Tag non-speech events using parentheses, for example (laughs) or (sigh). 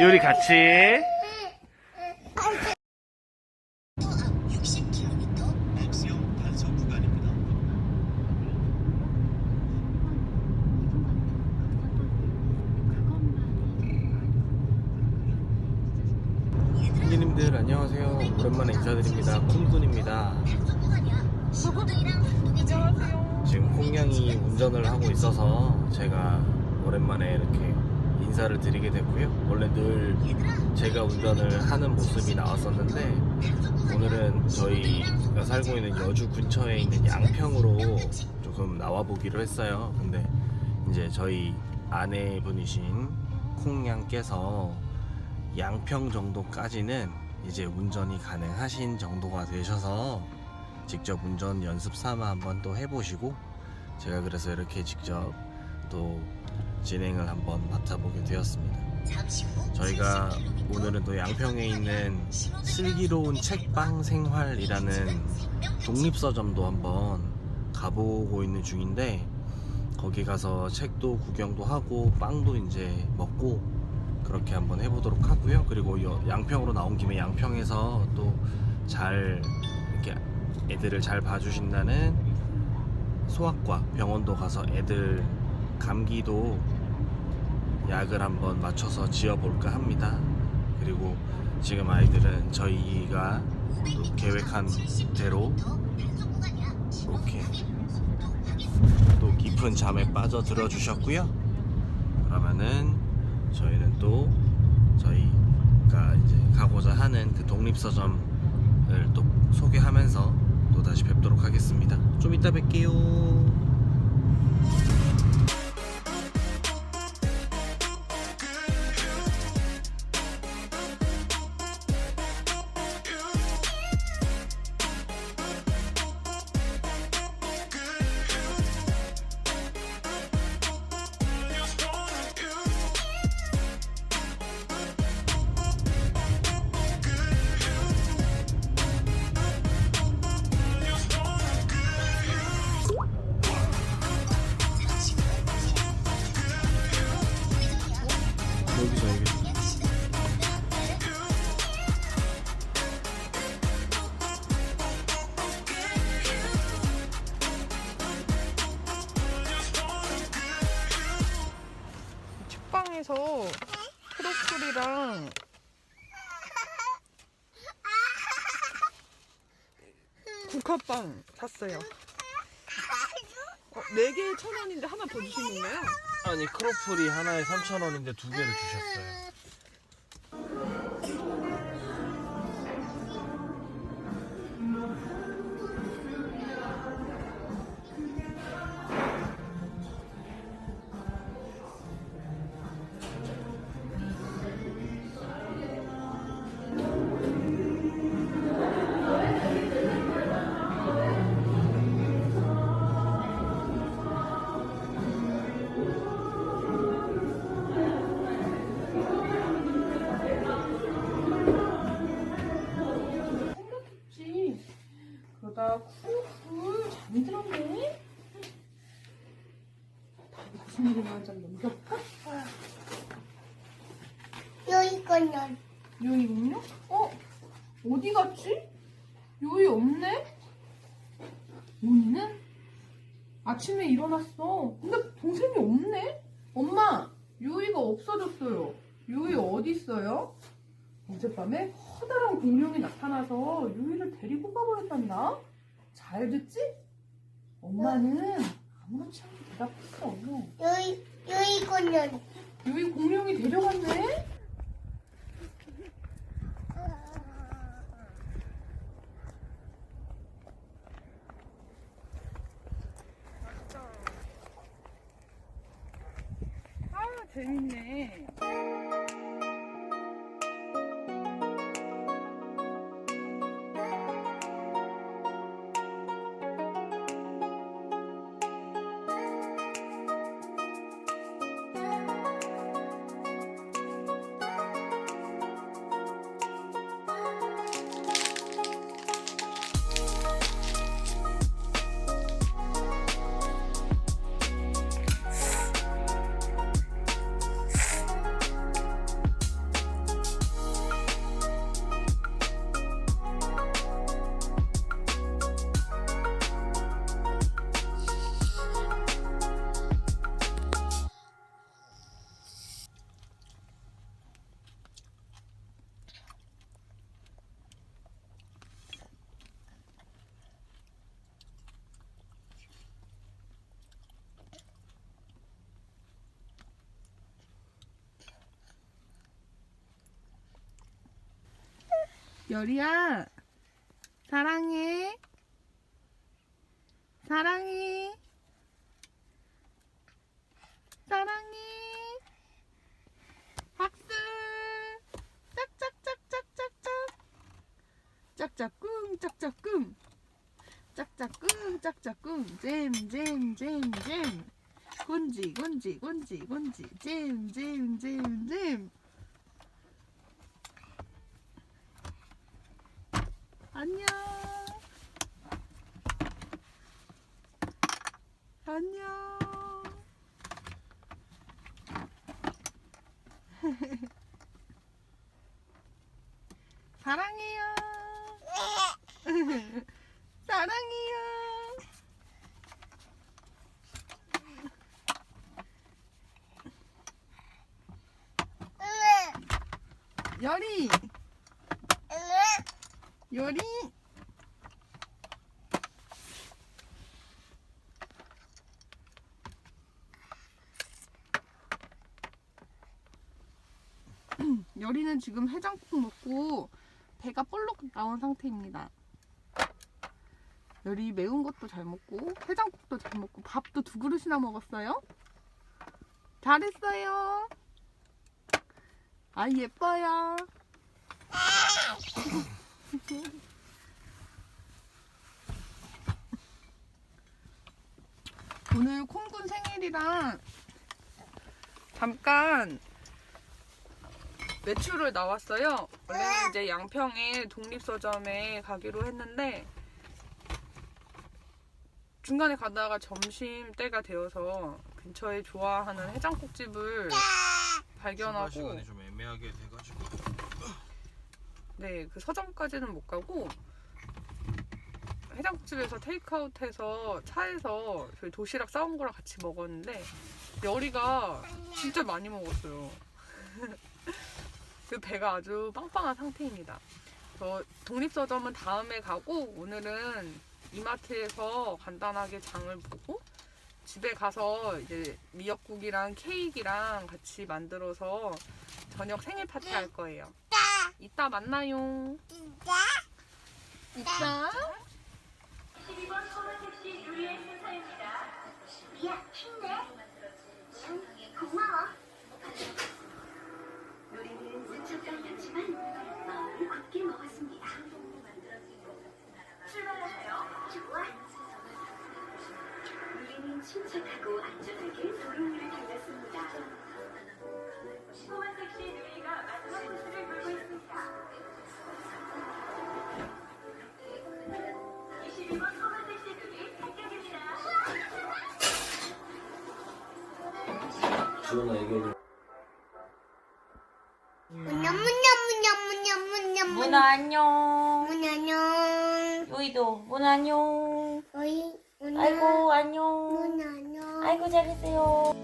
요리 같이. 60km X형 단속 구간입니다. 형님들 안녕하세요. 오랜만에 인사드립니다. 콩군입니다. 지금 콩냥이 운전을 하고 있어서 제가 오랜만에 이렇게 인사를 드리게 됐고요. 원래 늘 제가 운전을 하는 모습이 나왔었는데 오늘은 저희가 살고 있는 여주 근처에 있는 양평으로 조금 나와 보기로 했어요. 근데 이제 저희 아내분이신 콩냥께서 양평 정도까지는 이제 운전이 가능하신 정도가 되셔서 직접 운전 연습 삼아 한번 또 해보시고 제가 그래서 이렇게 직접 또 진행을 한번 맡아보게 되었습니다. 저희가 오늘은 또 양평에 있는 슬기로운 책방 생활이라는 독립서점도 한번 가보고 있는 중인데 거기 가서 책도 구경도 하고 빵도 이제 먹고 그렇게 한번 해보도록 하고요. 그리고 여- 양평으로 나온 김에 양평에서 또 잘 이렇게 애들을 잘 봐주신다는 소아과 병원도 가서 애들 감기도 약을 한번 맞춰서 지어볼까 합니다. 그리고 지금 아이들은 저희가 또 계획한 대로 이렇게 또 깊은 잠에 빠져 들어 주셨고요. 그러면은 저희는 또 저희가 이제 가고자 하는 그 독립서점을 또 소개하면서 또 다시 뵙도록 하겠습니다. 좀 이따 뵐게요. 책방에서 크로플이랑 국화빵 샀어요. 어, 4개에 천 원인데 하나 더 주신 건가요? 아니 크로플이 하나에 3,000원인데 두 개를 주셨어요. 그러다 쿨쿨 잠이 들었네. 다음에 무슨 일이 나한잔 넘겨볼까? 여기 거는 요이 음료? 어? 어디 갔지? 요이 없네? 요이는 아침에 일어났어. 근데 동생이 없네? 엄마, 요이가 없어졌어요. 요이 어디 있어요? 어젯밤에 커다란 공룡이 나타나서 요이를 데리고 가버렸단다. 잘 듣지? 엄마는 아무렇지 않게 대답했어. 여기 여기 거는 요이 공룡이 데려갔네? 아 재밌네. 열이야, 사랑해. 사랑해. 사랑해. 박수. 짝짝짝짝짝짝. 짝짝꿍, 짝짝꿍. 짝짝꿍, 짝짝꿍. 잼, 잼, 잼, 잼. 곤지, 곤지, 곤지, 곤지. 잼, 잼, 잼, 잼. 안녕. 안녕. (laughs) 사랑해요. (laughs) 사랑해요. (laughs) 열이, 열이. 열이는 (clears throat) 지금 해장국 먹고 배가 볼록 나온 상태입니다. 열이 매운 것도 잘 먹고 해장국도 잘 먹고 밥도 두 그릇이나 먹었어요. 잘했어요. 아 예뻐요. (laughs) (laughs) 오늘 콩군 생일이랑 잠깐 외출을 나왔어요. 원래는 이제 양평에 독립서점에 가기로 했는데 중간에 가다가 점심 때가 되어서 근처에 좋아하는 해장국집을 발견하고 시간이 좀 애매하게 돼가지고 네, 그 서점까지는 못 가고 해장국집에서 테이크아웃해서 차에서 저희 도시락 싸온 거랑 같이 먹었는데 열이가 진짜 많이 먹었어요. (laughs) 그 배가 아주 빵빵한 상태입니다. 저 독립서점은 다음에 가고 오늘은 이마트에서 간단하게 장을 보고 집에 가서 이제 미역국이랑 케이크랑 같이 만들어서 저녁 생일 파티 할 거예요. 이따 만나요. 이따. 야, 힘내. 고마워. 우리는 스쳐 떨렸지만 마음을 굳게 먹었습니다. 출발하세요. 좋아. 우리는 침착하고 안전하게 도로 위를 달렸습니다. 소만 택시 누이가 마지막 코스를 돌고 있습니다. 22번 소만 택시 누이 합격입니다. 지원아 얘기해 문야문야문야문야문야문. 문아 안녕. 문 안녕. 요이도 문아 안녕. 어이, 문 아이고 안녕. 문 안녕. 아이고 잘했어요.